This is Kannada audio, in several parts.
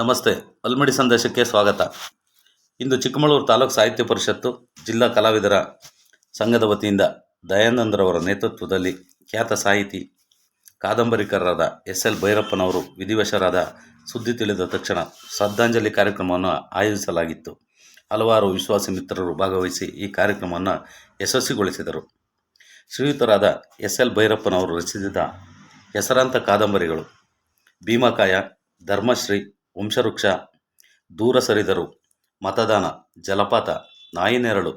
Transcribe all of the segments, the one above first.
ನಮಸ್ತೆ, ಅಲ್ಮಡಿ ಸಂದೇಶಕ್ಕೆ ಸ್ವಾಗತ. ಇಂದು ಚಿಕ್ಕಮಗಳೂರು ತಾಲೂಕು ಸಾಹಿತ್ಯ ಪರಿಷತ್ತು ಜಿಲ್ಲಾ ಕಲಾವಿದರ ಸಂಘದ ವತಿಯಿಂದ ದಯಾನಂದರವರ ನೇತೃತ್ವದಲ್ಲಿ ಖ್ಯಾತ ಸಾಹಿತಿ, ಕಾದಂಬರಿಕಾರರಾದ ಎಸ್ ಎಲ್ ಭೈರಪ್ಪನವರು ವಿಧಿವಶರಾದ ಸುದ್ದಿ ತಿಳಿದ ತಕ್ಷಣ ಶ್ರದ್ಧಾಂಜಲಿ ಕಾರ್ಯಕ್ರಮವನ್ನು ಆಯೋಜಿಸಲಾಗಿತ್ತು. ಹಲವಾರು ವಿಶ್ವಾಸಿ ಮಿತ್ರರು ಭಾಗವಹಿಸಿ ಈ ಕಾರ್ಯಕ್ರಮವನ್ನು ಯಶಸ್ವಿಗೊಳಿಸಿದರು. ಶ್ರೀಯುತರಾದ ಎಸ್ ಎಲ್ ಭೈರಪ್ಪನವರು ರಚಿಸಿದ ಹೆಸರಾಂತ ಕಾದಂಬರಿಗಳು ಭೀಮಕಾಯ, ಧರ್ಮಶ್ರೀ ವಂಶವೃಕ್ಷ, ದೂರ ಸರಿದರು, ಮತದಾನ, ಜಲಪಾತ, ನಾಯಿ ನೆರಳು,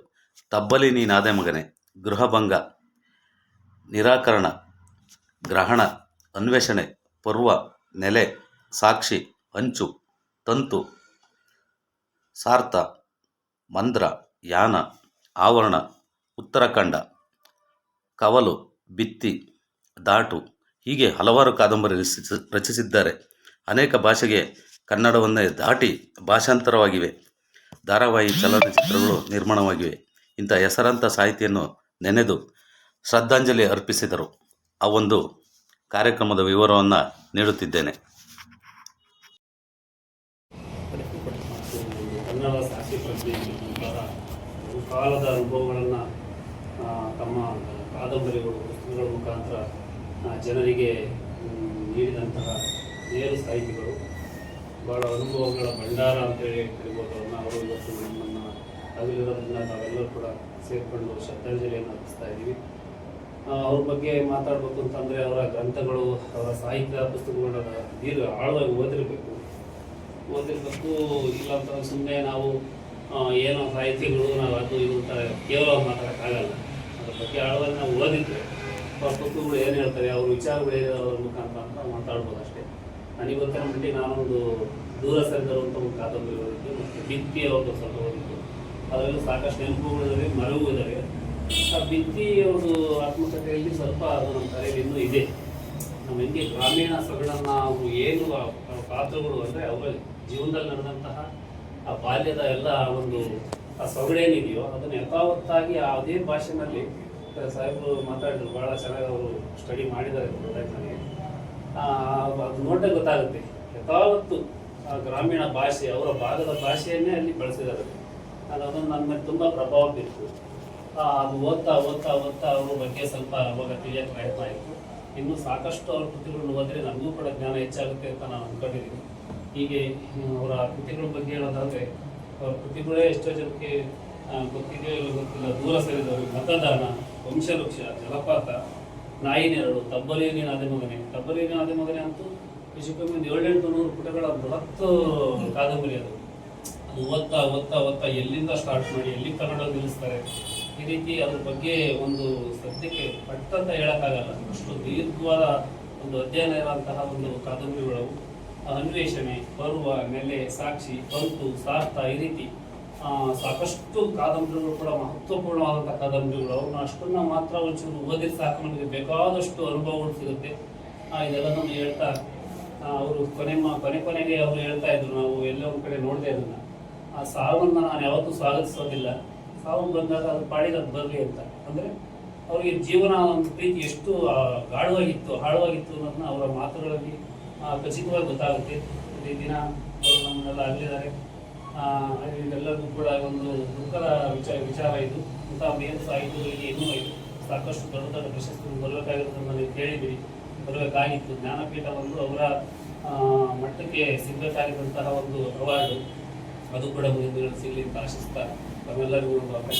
ತಬ್ಬಲಿ ನೀನಾದೆ ಮಗನೆ ಗೃಹಭಂಗ ನಿರಾಕರಣ, ಗ್ರಹಣ, ಅನ್ವೇಷಣೆ, ಪರ್ವ, ನೆಲೆ, ಸಾಕ್ಷಿ, ಅಂಚು, ತಂತು, ಸಾರ್ಥ, ಮಂದ್ರ, ಯಾನ, ಆವರಣ, ಉತ್ತರಾಖಂಡ, ಕವಲು, ಬಿತ್ತಿ, ದಾಟು ಹೀಗೆ ಹಲವಾರು ಕಾದಂಬರಿ ರಚಿಸಿ, ರಚಿಸಿದ್ದಾರೆ. ಅನೇಕ ಭಾಷೆಗೆ ಕನ್ನಡವನ್ನೇ ದಾಟಿ ಭಾಷಾಂತರವಾಗಿವೆ. ಧಾರಾವಾಹಿ ಚಲನಚಿತ್ರಗಳು ನಿರ್ಮಾಣವಾಗಿವೆ. ಇಂಥ ಹೆಸರಾಂತ ಸಾಹಿತಿಯನ್ನು ನೆನೆದು ಶ್ರದ್ಧಾಂಜಲಿ ಅರ್ಪಿಸಿದರು. ಆ ಒಂದು ಕಾರ್ಯಕ್ರಮದ ವಿವರವನ್ನು ನೀಡುತ್ತಿದ್ದೇನೆ. ಕನ್ನಡ ಸಾಹಿತ್ಯ ಬಹುಕಾಲದ ಅನುಭವಗಳನ್ನು ತಮ್ಮ ಕಾದಂಬರಿಗಳು, ಪುಸ್ತಕಗಳ ಮುಖಾಂತರ ಜನರಿಗೆ ನೀಡಿದಂತಹ ನೇರು ಸಾಹಿತಿಗಳು. ಭಾಳ ಅನುಭವಗಳ ಭಂಡಾರ ಅಂತೇಳಿ ಕರಿಬೋದು ಅವ್ರನ್ನ, ಅವರು ಇವತ್ತು ನಮ್ಮನ್ನು ಅಗಲಿರೋದ್ರಿಂದ ನಾವೆಲ್ಲರೂ ಕೂಡ ಸೇರಿಕೊಂಡು ಶ್ರದ್ಧಾಂಜಲಿಯನ್ನು ಅರ್ಪಿಸ್ತಾ ಇದ್ದೀವಿ. ಅವ್ರ ಬಗ್ಗೆ ಮಾತಾಡಬೇಕು ಅಂತಂದರೆ ಅವರ ಗ್ರಂಥಗಳು, ಅವರ ಸಾಹಿತ್ಯ ಪುಸ್ತಕಗಳನ್ನ ದೀರ್ಘ ಆಳವಾಗಿ ಓದಿರಬೇಕು. ಓದಿರಬೇಕು, ಇಲ್ಲ ಅಂತ ಸುಮ್ಮನೆ ನಾವು ಏನೋ ಸಾಹಿತ್ಯಗಳು, ನಾವು ಅದು ಇದು ಅಂತ ಕೇವಲ ಮಾತಾಡೋಕ್ಕಾಗಲ್ಲ. ಅದ್ರ ಬಗ್ಗೆ ಆಳವಾಗಿ ನಾವು ಓದಿದ್ರೆ ಅವ್ರ ಪುಸ್ತಕಗಳು ಏನು ಹೇಳ್ತಾರೆ, ಅವ್ರ ವಿಚಾರಗಳು ಏನಿದೆ ಅವ್ರ ಮುಖಾಂತರ ಅಂತ ಮಾತಾಡ್ಬೋದು ಅಷ್ಟೇ. ಗೊತ್ತಿರೋ ಮಟ್ಟಿಗೆ ನಾನೊಂದು ದೂರ ಸರಿದರು ಅಂತ ಒಂದು ಕಾದಂಬರಿ ಓದಿದ್ದು ಮತ್ತು ಬಿತ್ತಿ ಅವ್ರದ್ದು ಸ್ವಲ್ಪ ಓದಿದ್ದು. ಅದರಲ್ಲೂ ಸಾಕಷ್ಟು ನೆನಪುಗಳಿದಾವೆ ಮರವು ಇದ್ದಾವೆ ಆ ಬಿತ್ತಿ ಒಂದು ಆತ್ಮಕಥೆಯಲ್ಲಿ ಸ್ವಲ್ಪ ಅದು ನಮ್ಮ ತಲೆಯಲ್ಲಿ ಇನ್ನೂ ಇದೆ. ನಮ್ಮ ಹಿಂದೆ ಗ್ರಾಮೀಣ ಸೊಗಡನ್ನ ಅವರು ಏನು ಪಾತ್ರಗಳು ಅಂದರೆ ಅವರ ಜೀವನದಲ್ಲಿ ನಡೆದಂತಹ ಆ ಬಾಲ್ಯದ ಎಲ್ಲ ಒಂದು ಆ ಸೊಗಡೇನಿದೆಯೋ ಅದನ್ನು ಯಥಾವತ್ತಾಗಿ ಅದೇ ಭಾಷೆನಲ್ಲಿ ಸಾಹೇಬರು ಮಾತಾಡಿದ್ರು. ಭಾಳ ಚೆನ್ನಾಗಿ ಅವರು ಸ್ಟಡಿ ಮಾಡಿದ್ದಾರೆ. ನನಗೆ. ನೋಡಿದ್ರೆ ಗೊತ್ತಾಗುತ್ತೆ. ಯಥಾವತ್ತು ಆ ಗ್ರಾಮೀಣ ಭಾಷೆ, ಅವರ ಭಾಗದ ಭಾಷೆಯನ್ನೇ ಅಲ್ಲಿ ಬಳಸಿದ್ದಾರೆ. ಅದು ಅದೊಂದು ನನ್ನ ಮೇಲೆ ತುಂಬ ಪ್ರಭಾವ ಬೀರ್ತು. ಅದು ಓದ್ತಾ ಓದ್ತಾ ಓದ್ತಾ ಅವ್ರ ಬಗ್ಗೆ ಸ್ವಲ್ಪ ಅವಾಗ ತಿಳಿಯೋಕೆ ಪ್ರಯತ್ನ ಆಯಿತು. ಇನ್ನು ಸಾಕಷ್ಟು ಅವ್ರ ಕೃತಿಗಳನ್ನು ಓದಿದ್ರೆ ನನಗೂ ಕೂಡ ಜ್ಞಾನ ಹೆಚ್ಚಾಗುತ್ತೆ ಅಂತ ನಾನು ಅಂದ್ಕೊಂಡಿದ್ದೀನಿ ಹೀಗೆ ಅವರ ಕೃತಿಗಳ ಬಗ್ಗೆ ಹೇಳೋದಾದರೆ, ಅವ್ರ ಕೃತಿಗಳೇ ಎಷ್ಟೋ ಜನಕ್ಕೆ ಗೊತ್ತಿದೆಯೋ ಗೊತ್ತಿಲ್ಲ. ದೂರ ಸೇರಿದವರು ಮತದಾನ, ವಂಶವೃಕ್ಷ, ಜಲಪಾತ ನಾಯಿ ನೆರಳು ತಬ್ಬಲೇನಿನ ನೀನು ಅದೇ ಮಗನೆ ತಬ್ಬಲೇನಿನ ನೀನು ಅದೇ ಮಗನೆ ಅಂತೂ ವಿಶ್ವಕರ್ಮ ಒಂದು ಏಳೆಂಟು ನೂರು ಪುಟಗಳ ಬೃಹತ್ ಕಾದಂಬರಿ ಅದು. ಅದು ಓದ್ತಾ ಓದ್ತಾ ಓದ್ತಾ ಎಲ್ಲಿಂದ ಸ್ಟಾರ್ಟ್ ಮಾಡಿ ಎಲ್ಲಿ ಕನ್ನಡ ನಿಲ್ಲಿಸ್ತಾರೆ ಈ ರೀತಿ ಅದ್ರ ಬಗ್ಗೆ ಒಂದು ಸದ್ಯಕ್ಕೆ ಪಟ್ಟಂತ ಹೇಳೋಕ್ಕಾಗಲ್ಲ. ಅಷ್ಟು ದೀರ್ಘವಾದ ಒಂದು ಅಧ್ಯಯನ ಇರುವಂತಹ ಒಂದು ಕಾದಂಬರಿಗಳು. ಅನ್ವೇಷಣೆ ಪರ್ವ ನೆಲೆ ಸಾಕ್ಷಿ ಪಂತು ಸಾರ್ಥ ಈ ರೀತಿ ಸಾಕಷ್ಟು ಕಾದಂಬರಿಗಳು ಕೂಡ ಮಹತ್ವಪೂರ್ಣವಾದಂಥ ಕಾದಂಬರಿಗಳು. ಅವ್ರನ್ನ ಅಷ್ಟನ್ನ ಮಾತ್ರ ಒಂಚೂರು ಓದಿದ ಸಾಕು ನಮಗೆ ಬೇಕಾದಷ್ಟು ಅನುಭವಗಳು ಸಿಗುತ್ತೆ. ಆ, ನಮ್ಗೆ ಹೇಳ್ತಾ ಅವರು ಕೊನೆ ಕೊನೆ ಕೊನೆಗೆ ಅವರು ಹೇಳ್ತಾ ಇದ್ರು, ನಾವು ಎಲ್ಲೋ ಒಂದು ಕಡೆ ನೋಡಿದೆ ಅದನ್ನ ಆ ಸಾವನ್ನ ನಾನು ಯಾವತ್ತೂ ಸ್ವಾಗತಿಸೋದಿಲ್ಲ ಸಾವು ಬಂದಾಗ ಅದು ಪಾಡಿಗೆ ಅದು ಬರಲಿ ಅಂತ. ಅಂದರೆ ಅವರಿಗೆ ಜೀವನ ಒಂದು ಪ್ರೀತಿ ಎಷ್ಟು ಗಾಢವಾಗಿತ್ತು, ಹಾಳುವಾಗಿತ್ತು ಅನ್ನೋದನ್ನ ಅವರ ಮಾತುಗಳಲ್ಲಿ ಖಚಿತವಾಗಿ ಗೊತ್ತಾಗುತ್ತೆ. ಈ ದಿನ ಅವರು ನಮ್ಮನ್ನೆಲ್ಲ ಅಗಲಿದ್ದಾರೆ ಇದೆಲ್ಲರಿಗೂ ಕೂಡ ಒಂದು ದುಃಖದ ವಿಚಾರ ವಿಚಾರ ಇದು. ಇಂಥ ಮೇಲೆ ಸಾಹಿತ್ಯಗಳಿಗೆ ಇನ್ನೂ ಸಾಕಷ್ಟು ದೊಡ್ಡ ದೊಡ್ಡ ಪ್ರಶಸ್ತಿಗಳು ಬರಬೇಕಾಗಿರೋದನ್ನು ನೀವು ಕೇಳಿದ್ದೀರಿ ಬರಬೇಕಾಗಿತ್ತು ಜ್ಞಾನಪೀಠ ಒಂದು ಅವರ ಮಟ್ಟಕ್ಕೆ ಸಿಗಬೇಕಾಗಿದ್ದಂತಹ ಒಂದು ಅವಾರ್ಡು ಅದು ಕೂಡ ಮುಂದಿನ ಸಿಗಲಿ ಅಂತ ಆಶಿಸ್ತಾ ತಮ್ಮೆಲ್ಲರಿಗೂ ಒಂದು ಅವಕಾಶ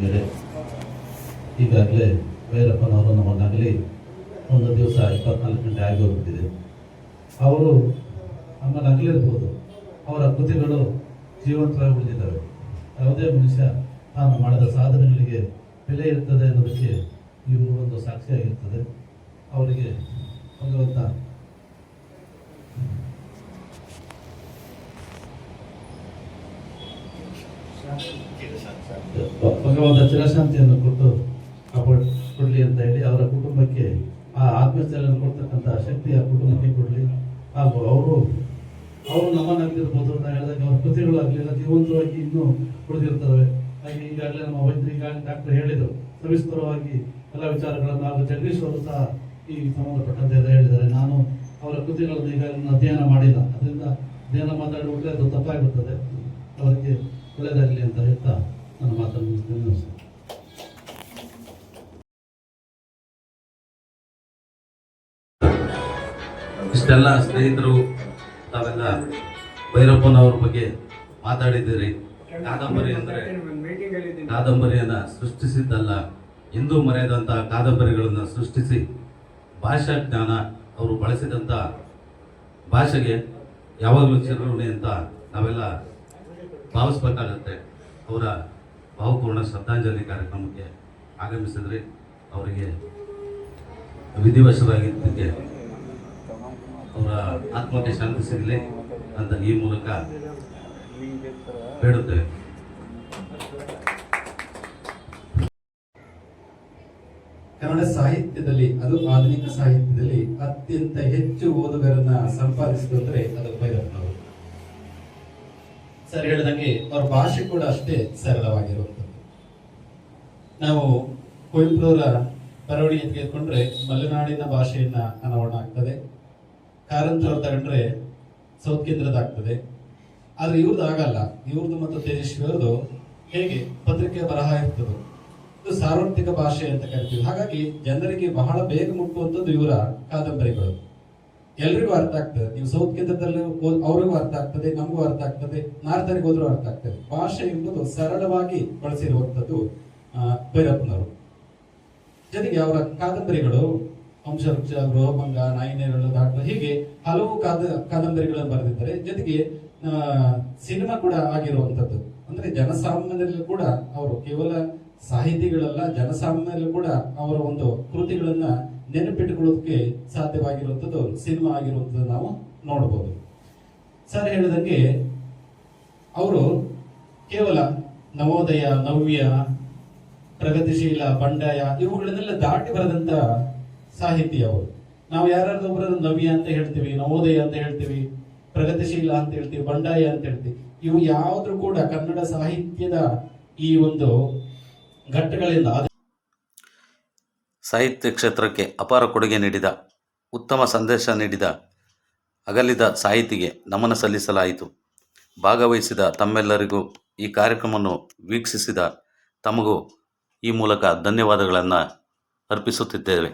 ಬೇರೆ ಈಗಾಗಲೇ ಭೈರಪ್ಪನವರು ನಮ್ಮನ್ನಾಗಲಿ ಒಂದು ದಿವಸ ಇಪ್ಪತ್ನಾಲ್ಕು ಗಂಟೆ ಆಗಿ ಹೋಗ್ಬಿಟ್ಟಿದೆ. ಅವರು ನಮ್ಮನ್ನು ಅಗಲಿರ್ಬೋದು ಅವರ ಕೃತಿಗಳು ಜೀವಂತವಾಗಿ ಉಳಿದಿದ್ದಾವೆ. ಯಾವುದೇ ಮನುಷ್ಯ ತಾನು ಮಾಡಿದ ಸಾಧನೆಗಳಿಗೆ ಬೆಲೆ ಇರ್ತದೆ ಅನ್ನೋದಕ್ಕೆ ಇವು ಒಂದು ಸಾಕ್ಷಿಯಾಗಿರ್ತದೆ. ಅವರಿಗೆ ಭಗವಂತ ಭಗವಂತ ಚಿರಶಾಂತಿಯನ್ನು ಕೊಟ್ಟು ಕೊಡಲಿ ಅಂತ ಹೇಳಿ ಅವರ ಕುಟುಂಬಕ್ಕೆ ಆ ಆತ್ಮಸ್ಥೈರ್ಯವನ್ನು ಕೊಡ್ತಕ್ಕಂಥ ಶಕ್ತಿ ಆ ಕುಟುಂಬಕ್ಕೆ ಕೊಡಲಿ. ಹಾಗೂ ಅವರು ಅವರು ನಮ್ಮನ್ನಾಗಿರ್ಬೋದು ಅಂತ ಹೇಳಿದಾಗ ಅವರ ಕೃತಿಗಳು ಆಗಲಿಲ್ಲ ಜೀವಂತವಾಗಿ ಇನ್ನೂ ಉಳಿದಿರ್ತವೆ. ಹಾಗೆ ಈಗಾಗಲೇ ನಮ್ಮ ವೈದ್ಯರು ಈಗಾಗಲೇ ಡಾಕ್ಟರ್ ಹೇಳಿದರು. ಸವಿಸ್ತರವಾಗಿ ಎಲ್ಲ ವಿಚಾರಗಳನ್ನು ಹಾಗೂ ಜಗದೀಶ್ ಸಹ ಈ ಸಂಬಂಧಪಟ್ಟಂತೆ ಹೇಳಿದ್ದಾರೆ. ನಾನು ಅವರ ಕೃತಿಗಳನ್ನು ಈಗ ಇನ್ನು ಅಧ್ಯಯನ ಮಾಡಿಲ್ಲ. ಅದರಿಂದ ಅಧ್ಯಯನ ಮಾತಾಡಿಬಿಟ್ರೆ ಅದು ತಪ್ಪಾಗಿಬಿಡ್ತದೆ. ಅವರಿಗೆ ಒಳ್ಳೆಯದಾಗಲಿ ಅಂತ ಹೇಳ್ತಾ ನನ್ನ ಮಾತನ್ನು ನಮಸ್ಕಾರ ಇಷ್ಟೆಲ್ಲ ಸ್ನೇಹಿತರು, ತಾವೆಲ್ಲ ಭೈರಪ್ಪನವ್ರ ಬಗ್ಗೆ ಮಾತಾಡಿದ್ದೀರಿ. ಕಾದಂಬರಿ ಅಂದರೆ ಕಾದಂಬರಿಯನ್ನು ಸೃಷ್ಟಿಸಿದ್ದಲ್ಲ. ಎಂದೂ ಮರೆಯದಂತಹ ಕಾದಂಬರಿಗಳನ್ನು ಸೃಷ್ಟಿಸಿ ಭಾಷಾ ಜ್ಞಾನ ಅವರು ಬಳಸಿದಂಥ ಭಾಷೆಗೆ ಯಾವಾಗಲೂ ಚಿರಋಣಿ ಅಂತ ನಾವೆಲ್ಲ ಭಾವಿಸ್ಬೇಕಾಗತ್ತೆ. ಅವರ ಭಾವಪೂರ್ಣ ಶ್ರದ್ಧಾಂಜಲಿ ಕಾರ್ಯಕ್ರಮಕ್ಕೆ ಆಗಮಿಸಿದ್ರಿ ಅವರಿಗೆ ವಿಧಿವಶರಾಗಿದ್ದಕ್ಕೆ ಅವರ ಆತ್ಮಕ್ಕೆ ಶಾಂತಿ ಸಿಗಲಿ ಅಂತ ಈ ಮೂಲಕ ಬೇಡುತ್ತೇವೆ. ಕನ್ನಡ ಸಾಹಿತ್ಯದಲ್ಲಿ, ಅದು ಆಧುನಿಕ ಸಾಹಿತ್ಯದಲ್ಲಿ ಅತ್ಯಂತ ಹೆಚ್ಚು ಓದುಗರನ್ನ ಸಂಪಾದಿಸಿದ್ರೆ ಅದು ಭೈರಪ್ಪನವರು ಸರ್ ಹೇಳಿದಂಗೆ ಅವ್ರ ಭಾಷೆ ಕೂಡ ಅಷ್ಟೇ ಸರಳವಾಗಿರುವಂಥದ್ದು ನಾವು ಕುವೆಂಪುರವರ ಬರವಣಿಗೆ ತೆಗೆದುಕೊಂಡ್ರೆ ಮಲೆನಾಡಿನ ಭಾಷೆಯನ್ನ ಅನಾವರಣ ಆಗ್ತದೆ. ಕಾರಂತರವ್ರು ತಗೊಂಡ್ರೆ ಸೌತ್ ಕೇಂದ್ರದ ಆಗ್ತದೆ. ಆದ್ರೆ ಇವ್ರದ್ದು ಆಗಲ್ಲ. ಇವ್ರದ್ದು ಮತ್ತು ತೇಜಸ್ವಿ ಅವ್ರದ್ದು ಹೇಗೆ ಪತ್ರಿಕೆ ಬರಹ ಇರ್ತದೆ. ಸಾರ್ವತ್ರಿಕ ಭಾಷೆ ಅಂತ ಕರಿತೀವಿ. ಹಾಗಾಗಿ ಜನರಿಗೆ ಬಹಳ ಬೇಗ ಮುಟ್ಟುವಂಥದ್ದು ಇವರ ಕಾದಂಬರಿಗಳು. ಎಲ್ರಿಗೂ ಅರ್ಥ ಆಗ್ತದೆ. ನೀವು ಸೌತ್ ಕೇಂದ್ರದಲ್ಲಿ ಅವ್ರಿಗೂ ಅರ್ಥ ಆಗ್ತದೆ, ನಮಗೂ ಅರ್ಥ ಆಗ್ತದೆ ನಾರ್ತರಿಗೆ ಹೋದ್ರೂ ಅರ್ಥ ಆಗ್ತದೆ. ಭಾಷೆ ಎಂಬುದು ಸರಳವಾಗಿ ಬಳಸಿರುವಂಥದ್ದು ಭೈರಪ್ಪನವರು ಜೊತೆಗೆ ಅವರ ಕಾದಂಬರಿಗಳು, ವಂಶವೃಕ್ಷ ಗೃಹಭಂಗ ನಾಯಿನೇರಳು ದಾಟ ಹೀಗೆ ಹಲವು ಕಾದ, ಕಾದಂಬರಿಗಳನ್ನು ಬರೆದಿದ್ದಾರೆ. ಜೊತೆಗೆ ಸಿನಿಮಾ ಕೂಡ ಆಗಿರುವಂಥದ್ದು. ಅಂದ್ರೆ ಜನಸಾಮಾನ್ಯರಲ್ಲೂ ಕೂಡ ಅವರು ಕೇವಲ ಸಾಹಿತಿಗಳಲ್ಲ ಜನಸಾಮಾನ್ಯರು ಕೂಡ ಅವರ ಒಂದು ಕೃತಿಗಳನ್ನ ನೆನಪಿಟ್ಟುಕೊಳ್ಳೋದಕ್ಕೆ ಸಾಧ್ಯವಾಗಿರುವಂಥದ್ದು ಸಿನಿಮಾ ಆಗಿರುವಂಥದ್ದು ನಾವು ನೋಡಬಹುದು ಸರ್ ಹೇಳಿದಂಗೆ ಅವರು ಕೇವಲ ನವೋದಯ, ನವ್ಯ, ಪ್ರಗತಿಶೀಲ, ಬಂಡಾಯ ಇವುಗಳನ್ನೆಲ್ಲ ದಾಟಿ ಬರೆದಂತ ಸಾಹಿತಿ ಅವರು. ನಾವು ಯಾರಾದ್ರೂ ಒಬ್ಬರನ್ನು ನವ್ಯ ಅಂತ ಹೇಳ್ತೀವಿ, ನವೋದಯ ಅಂತ ಹೇಳ್ತೀವಿ, ಪ್ರಗತಿಶೀಲ ಅಂತ ಹೇಳ್ತೀವಿ, ಬಂಡಾಯ ಅಂತ ಹೇಳ್ತೀವಿ, ಇವು ಯಾವುದ್ರೂ ಕೂಡ ಕನ್ನಡ ಸಾಹಿತ್ಯದ ಈ ಒಂದು ಘಟ್ಟಗಳಿಂದ ಸಾಹಿತ್ಯ ಕ್ಷೇತ್ರಕ್ಕೆ ಅಪಾರ ಕೊಡುಗೆ ನೀಡಿದ, ಉತ್ತಮ ಸಂದೇಶ ನೀಡಿದ, ಅಗಲಿದ ಸಾಹಿತಿಗೆ ನಮನ ಸಲ್ಲಿಸಲಾಯಿತು. ಭಾಗವಹಿಸಿದ ತಮ್ಮೆಲ್ಲರಿಗೂ ಈ ಕಾರ್ಯಕ್ರಮವನ್ನು ವೀಕ್ಷಿಸಿದ ತಮಗೂ ಈ ಮೂಲಕ ಧನ್ಯವಾದಗಳನ್ನು ಅರ್ಪಿಸುತ್ತಿದ್ದೇವೆ.